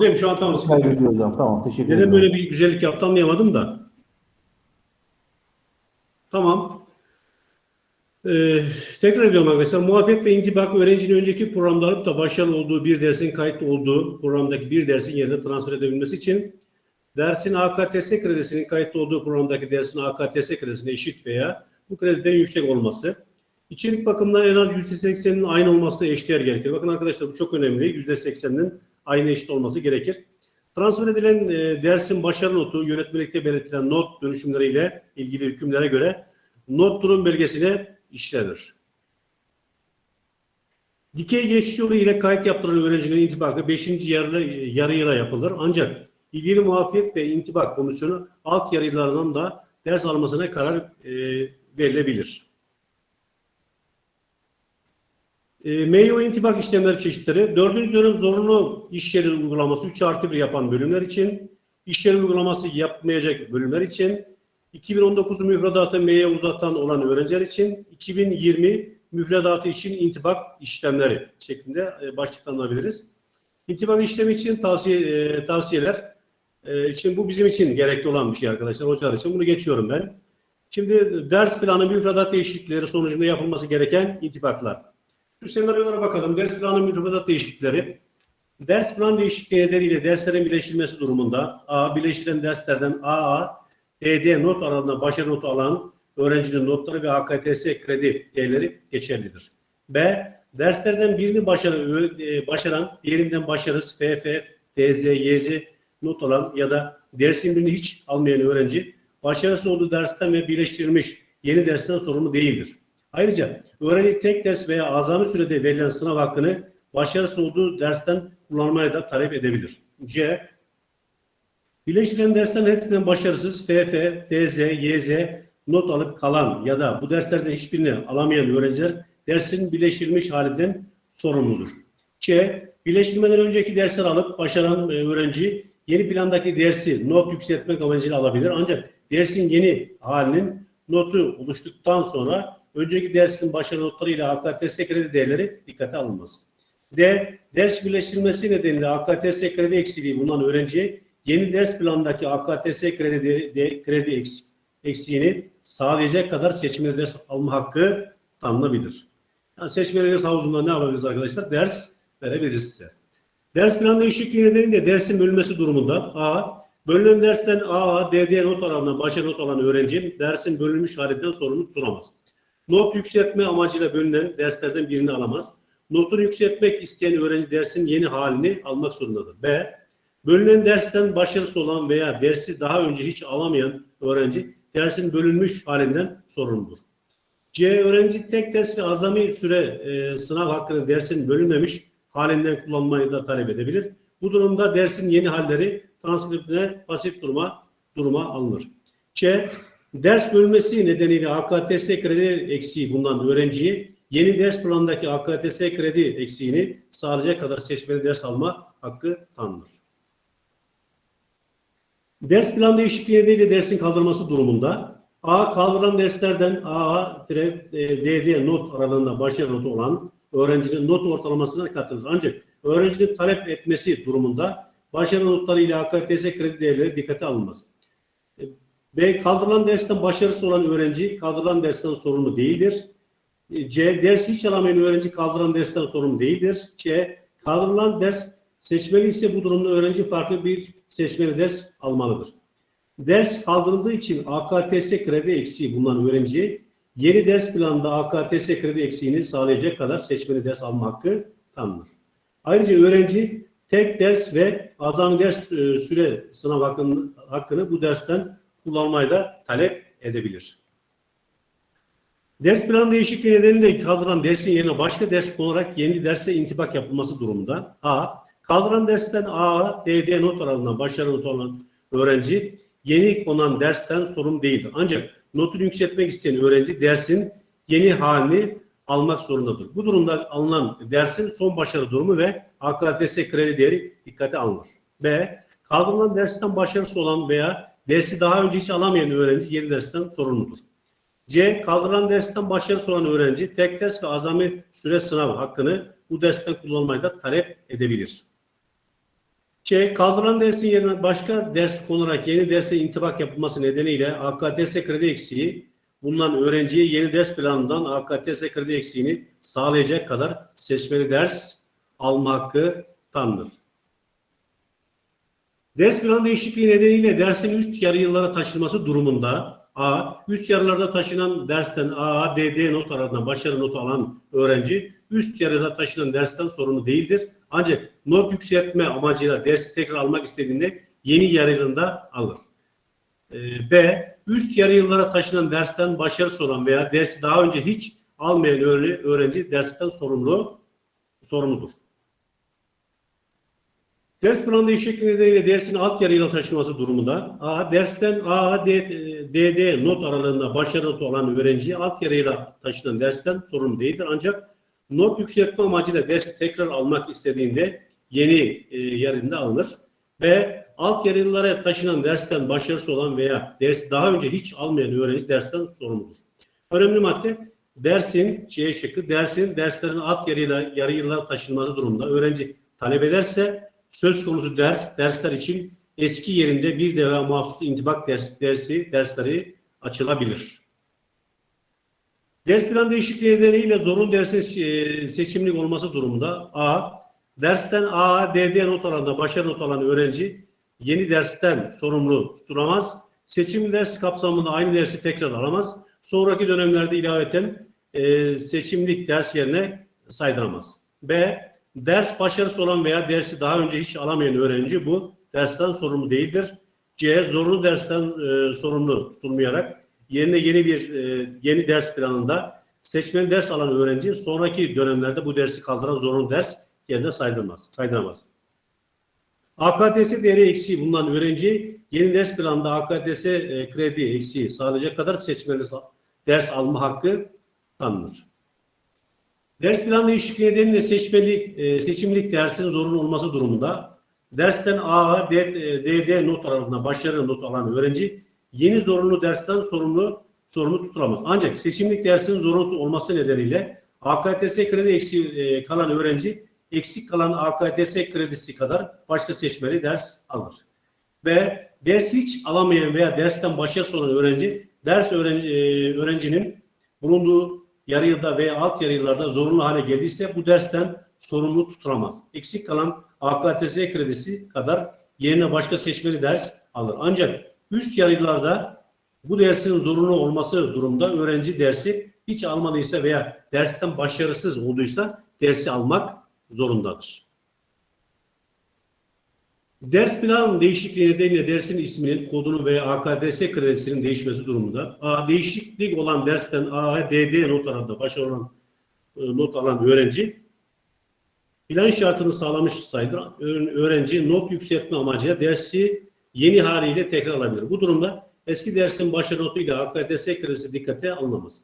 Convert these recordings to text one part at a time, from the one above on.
Tamam değil mi? Şu an tamam. Kaybediyor hocam. Tamam. Teşekkür Neden ederim. böyle bir güzellik yaptı anlayamadım da. Tamam. Ee, tekrar ediyorum arkadaşlar. Muafiyet ve intibak öğrencinin önceki programda da başarılı olduğu bir dersin kayıtlı olduğu programdaki bir dersin yerine transfer edebilmesi için dersin AKTS kredisinin kayıtlı olduğu programdaki dersin AKTS kredisine eşit veya bu krediden yüksek olması. İçerik bakımından en az %80'inin aynı olması eşdeğer gerekir. Bakın arkadaşlar bu çok önemli. %80'inin aynı eşit olması gerekir. Transfer edilen e, dersin başarı notu yönetmelikte belirtilen not dönüşümleriyle ilgili hükümlere göre not durum belgesine işlenir. Dikey geçiş yolu ile kayıt yaptırılan öğrencilerin intibakı 5. yarı, yarı yıla yapılır. Ancak ilgili muafiyet ve intibak komisyonu alt yarı yıllardan da ders almasına karar e, verilebilir. E, MEO intibak işlemleri çeşitleri. Dördüncü dönem zorunlu iş yeri uygulaması 3 artı 1 yapan bölümler için, iş yeri uygulaması yapmayacak bölümler için, 2019 müfredatı ME'ye uzatan olan öğrenciler için, 2020 müfredatı için intibak işlemleri şeklinde e, başlıklandırabiliriz. İntibak işlemi için tavsiye e, tavsiyeler. E, şimdi bu bizim için gerekli olan bir şey arkadaşlar, hocalar için. Bunu geçiyorum ben. Şimdi ders planı müfredat değişiklikleri sonucunda yapılması gereken intibaklar. Şu senaryolara bakalım. Ders planı müfredat değişiklikleri. Ders plan değişikliği nedeniyle derslerin birleştirilmesi durumunda A. Birleştirilen derslerden AA, DD not aralığında başarı notu alan öğrencinin notları ve AKTS kredi değerleri geçerlidir. B. Derslerden birini başarı, e, başaran, diğerinden başarısız FF, TZ, YZ not alan ya da dersin birini hiç almayan öğrenci başarısız olduğu dersten ve birleştirilmiş yeni dersten sorumlu değildir. Ayrıca öğrenci tek ders veya azami sürede verilen sınav hakkını başarısız olduğu dersten kullanmaya da talep edebilir. C. Birleştirilen derslerin hepsinden başarısız FF, DZ, YZ not alıp kalan ya da bu derslerden hiçbirini alamayan öğrenciler dersin birleştirilmiş halinden sorumludur. Ç. Birleştirmeden önceki dersler alıp başaran e, öğrenci yeni plandaki dersi not yükseltmek amacıyla alabilir. Ancak dersin yeni halinin notu oluştuktan sonra önceki dersin başarı notlarıyla AKTS kredi değerleri dikkate alınmaz. D. Ders birleştirilmesi nedeniyle AKTS kredi eksiliği bulunan öğrenciye yeni ders planındaki AKTS kredi, de, de, kredi eks, eksiğini sağlayacak kadar seçmeli ders alma hakkı tanınabilir. Yani seçmeli ders havuzunda ne yapabiliriz arkadaşlar? Ders verebiliriz size. Ders plan değişikliği nedeniyle dersin bölünmesi durumunda A. Bölünen dersten AA, DD not aralığından başarı not alan öğrenci dersin bölünmüş halinden sorumlu tutulamaz. Not yükseltme amacıyla bölünen derslerden birini alamaz. Notunu yükseltmek isteyen öğrenci dersin yeni halini almak zorundadır. B. Bölünen dersten başarısız olan veya dersi daha önce hiç alamayan öğrenci dersin bölünmüş halinden sorumludur. C. Öğrenci tek ders ve azami süre e, sınav hakkını dersin bölünmemiş halinden kullanmayı da talep edebilir. Bu durumda dersin yeni halleri transkriptine pasif duruma duruma alınır. Ç. Ders bölmesi nedeniyle AKTS kredi eksiği bulunan öğrenciyi yeni ders planındaki AKTS kredi eksiğini sağlayacak kadar seçmeli ders alma hakkı tanınır. Ders plan değişikliği nedeniyle dersin kaldırılması durumunda A kaldırılan derslerden AA, DD not aralığında başarı notu olan öğrencinin not ortalamasına katılır. Ancak öğrencinin talep etmesi durumunda başarı notları ile AKTS kredi değerleri dikkate alınmaz. B. Kaldırılan dersten başarısız olan öğrenci kaldırılan dersten sorumlu değildir. C. Ders hiç alamayan öğrenci kaldırılan dersten sorumlu değildir. C. Kaldırılan ders seçmeli ise bu durumda öğrenci farklı bir seçmeli ders almalıdır. Ders kaldırıldığı için AKTS kredi eksiği bulunan öğrenci yeni ders planında AKTS kredi eksiğini sağlayacak kadar seçmeli ders alma hakkı tanınır. Ayrıca öğrenci tek ders ve azami ders e, süre sınav hakkını, hakkını bu dersten kullanmayı da talep edebilir. Ders planı değişikliği nedeniyle kaldıran dersin yerine başka ders konularak yeni derse intibak yapılması durumunda A. Kaldıran dersten A, DD not aralığından başarılı not olan öğrenci yeni konan dersten sorumlu değildir. Ancak notunu yükseltmek isteyen öğrenci dersin yeni halini almak zorundadır. Bu durumda alınan dersin son başarı durumu ve AKTS kredi değeri dikkate alınır. B. Kaldırılan dersten başarısız olan veya dersi daha önce hiç alamayan öğrenci yeni dersten sorumludur. C. Kaldırılan dersten başarısız olan öğrenci tek ders ve azami süre sınavı hakkını bu dersten kullanmayı da talep edebilir. C. Kaldırılan dersin yerine başka ders konularak yeni derse intibak yapılması nedeniyle AKTS kredi eksiği bulunan öğrenciye yeni ders planından AKTS kredi eksiğini sağlayacak kadar seçmeli ders alma hakkı tanınır. Ders planı değişikliği nedeniyle dersin üst yarı yıllara taşınması durumunda A. Üst yarılarda taşınan dersten A, DD not arasında başarı notu alan öğrenci üst yarıda taşınan dersten sorumlu değildir. Ancak not yükseltme amacıyla dersi tekrar almak istediğinde yeni yarı yılında alır. Ee, B. Üst yarı yıllara taşınan dersten başarısı olan veya dersi daha önce hiç almayan öğre- öğrenci dersten sorumlu sorumludur. Ders planı değişikliği nedeniyle dersin alt yarıyla taşıması durumunda A. Dersten A, D, DD not aralığında başarı notu olan öğrenci alt yarıyla taşınan dersten sorumlu değildir. Ancak not yükseltme amacıyla dersi tekrar almak istediğinde yeni e, yarında alınır. B. Alt yarılara taşınan dersten başarısı olan veya dersi daha önce hiç almayan öğrenci dersten sorumludur. Önemli madde dersin C şıkkı dersin derslerin alt yarıyla yarı yıllara taşınması durumunda öğrenci talep ederse söz konusu ders dersler için eski yerinde bir deva mahsus intibak ders, dersi dersleri açılabilir. Ders plan değişikliği nedeniyle zorunlu dersin e, seçimlik olması durumunda A. Dersten A, DD not alanında başarı not alan öğrenci yeni dersten sorumlu tutulamaz. Seçimli ders kapsamında aynı dersi tekrar alamaz. Sonraki dönemlerde ilaveten e, seçimlik ders yerine saydıramaz. B. Ders başarısı olan veya dersi daha önce hiç alamayan öğrenci bu dersten sorumlu değildir. C. Zorunlu dersten e, sorumlu tutulmayarak yerine yeni bir e, yeni ders planında seçmeli ders alan öğrenci sonraki dönemlerde bu dersi kaldıran zorunlu ders yerine saydıramaz. saydıramaz. AKTS değeri eksiği bulunan öğrenci yeni ders planında AKTS e, kredi eksiği sağlayacak kadar seçmeli ders alma hakkı tanınır. Ders planı değişikliği nedeniyle seçmeli, e, seçimlik dersin zorunlu olması durumunda dersten A, D, e, DD not aralığında başarılı not alan öğrenci yeni zorunlu dersten sorumlu sorumlu tutulamaz. Ancak seçimlik dersin zorunlu olması nedeniyle AKTS kredi eksiği e, kalan öğrenci eksik kalan AKTS kredisi kadar başka seçmeli ders alır. Ve ders hiç alamayan veya dersten başarısız olan öğrenci ders öğrenci, e, öğrencinin bulunduğu yarı yılda veya alt yarı yıllarda zorunlu hale geldiyse bu dersten sorumlu tutulamaz. Eksik kalan AKTS kredisi kadar yerine başka seçmeli ders alır. Ancak üst yarı yıllarda bu dersin zorunlu olması durumda öğrenci dersi hiç almadıysa veya dersten başarısız olduysa dersi almak zorundadır. Ders plan değişikliği nedeniyle dersin isminin, kodunu veya AKTS kredisinin değişmesi durumunda A, değişiklik olan dersten A, DD not arasında başarılı olan e, not alan öğrenci plan şartını sağlamış sayılır. Öğrenci not yükseltme amacıyla dersi yeni haliyle tekrar alabilir. Bu durumda eski dersin başarı notuyla AKTS kredisi dikkate alınamaz.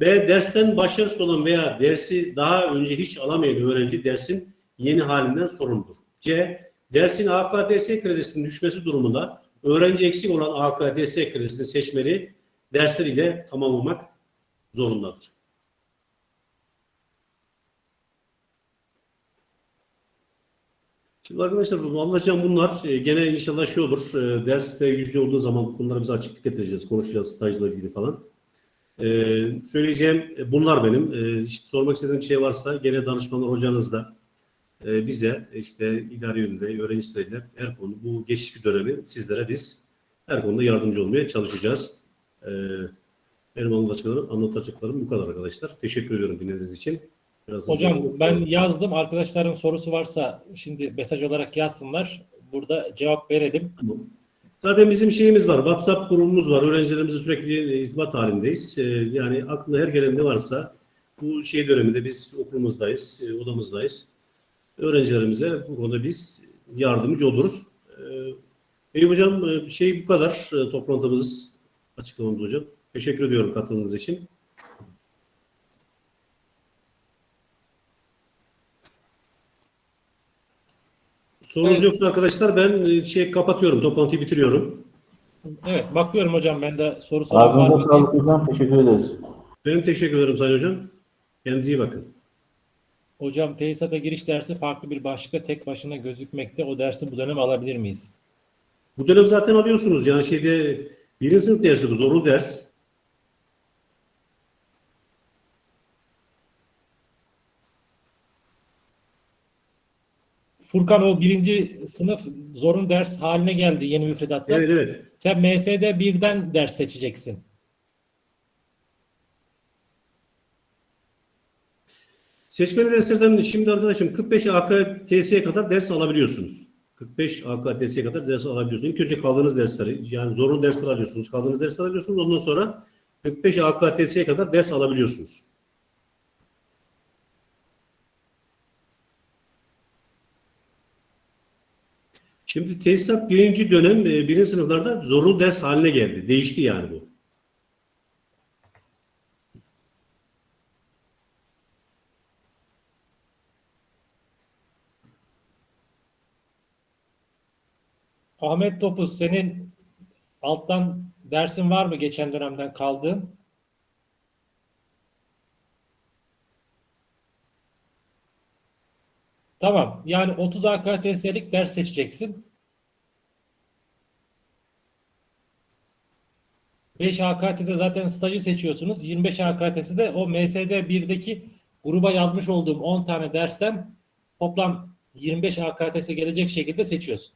B. Dersten başarısız olan veya dersi daha önce hiç alamayan öğrenci dersin yeni halinden sorumludur. C. Dersin AKTS kredisinin düşmesi durumunda öğrenci eksik olan AKTS kredisini seçmeli dersler tamamlamak zorundadır. Şimdi arkadaşlar bu anlatacağım bunlar e, gene inşallah şey olur. E, derste yüzde olduğu zaman bunları bize açıklık getireceğiz. Konuşacağız stajla ilgili falan. E, söyleyeceğim e, bunlar benim. E, işte sormak istediğim şey varsa gene danışmanlar hocanız da e, bize işte idari yönünde, öğrencileriyle her konu bu geçiş bir dönemi sizlere biz her konuda yardımcı olmaya çalışacağız. E, benim anlatacaklarım, anlatacaklarım bu kadar arkadaşlar. Teşekkür ediyorum dinlediğiniz için. Biraz Hocam hızlı- ben yazdım. Arkadaşların sorusu varsa şimdi mesaj olarak yazsınlar. Burada cevap verelim. Zaten bizim şeyimiz var. WhatsApp grubumuz var. Öğrencilerimizle sürekli irtibat halindeyiz. Ee, yani aklına her gelen ne varsa bu şey döneminde biz okulumuzdayız, e, odamızdayız. Öğrencilerimize bu konuda biz yardımcı oluruz. Ee, Eyüp Hocam e, şey bu kadar e, toplantımız açıklamamız hocam. Teşekkür ediyorum katıldığınız için. Sorunuz Evet. yoksa arkadaşlar ben e, şey kapatıyorum. Toplantıyı bitiriyorum. Evet bakıyorum hocam ben de sorusu olan var Ağzınıza sağlık hocam. Teşekkür ederiz. Ben teşekkür ederim Sayın Hocam. Kendinize iyi bakın. Hocam tesisata giriş dersi farklı bir başlıkta tek başına gözükmekte. O dersi bu dönem alabilir miyiz? Bu dönem zaten alıyorsunuz. Yani şeyde birinci sınıf dersi bu zorunlu ders. Furkan o birinci sınıf zorunlu ders haline geldi yeni müfredatta. Evet evet. Sen MSD birden ders seçeceksin. Seçmeli derslerden şimdi arkadaşım 45 AKTS'ye kadar ders alabiliyorsunuz. 45 AKTS'ye kadar ders alabiliyorsunuz. İlk önce kaldığınız dersleri yani zorunlu dersler alıyorsunuz. Kaldığınız dersleri alıyorsunuz. Ondan sonra 45 AKTS'ye kadar ders alabiliyorsunuz. Şimdi tesisat birinci dönem e, birinci sınıflarda zorunlu ders haline geldi. Değişti yani bu. Ahmet Topuz senin alttan dersin var mı geçen dönemden kaldığın? Tamam. Yani 30 AKTS'lik ders seçeceksin. 5 AKTS zaten stajı seçiyorsunuz. 25 AKTS de o MSD 1'deki gruba yazmış olduğum 10 tane dersten toplam 25 AKTS gelecek şekilde seçiyorsun.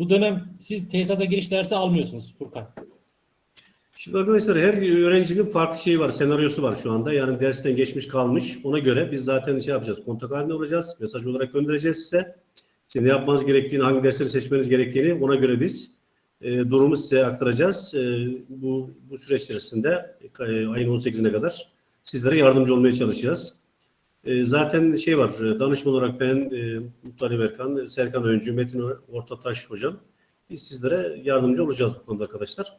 Bu dönem siz tesisata giriş dersi almıyorsunuz Furkan. Şimdi arkadaşlar her öğrencinin farklı şeyi var, senaryosu var şu anda. Yani dersten geçmiş kalmış. Ona göre biz zaten şey yapacağız. Kontak halinde olacağız. Mesaj olarak göndereceğiz size. Ne yapmanız gerektiğini, hangi dersleri seçmeniz gerektiğini ona göre biz e, durumu size aktaracağız. E, bu, bu süreç içerisinde e, ayın 18'ine kadar sizlere yardımcı olmaya çalışacağız. E, zaten şey var, e, danışman olarak ben, e, Mutlali Berkan, Serkan Öncü, Metin Ortataş hocam. Biz sizlere yardımcı olacağız bu konuda arkadaşlar.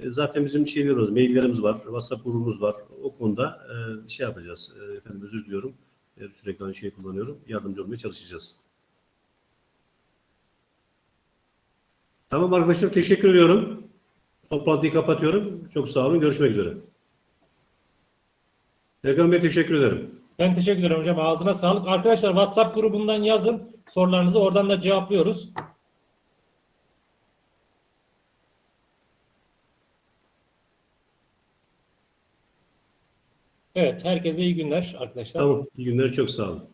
E, Zaten bizim şeylerimiz, maillerimiz var, WhatsApp grubumuz var. O konuda e, şey yapacağız. E, efendim özür diliyorum. E, sürekli aynı şeyi kullanıyorum. Yardımcı olmaya çalışacağız. Tamam arkadaşlar teşekkür ediyorum. Toplantıyı kapatıyorum. Çok sağ olun. Görüşmek üzere. Serkan Bey teşekkür ederim. Ben teşekkür ederim hocam. Ağzına sağlık. Arkadaşlar WhatsApp grubundan yazın sorularınızı. Oradan da cevaplıyoruz. Evet, herkese iyi günler arkadaşlar. Tamam. İyi günler. Çok sağ olun.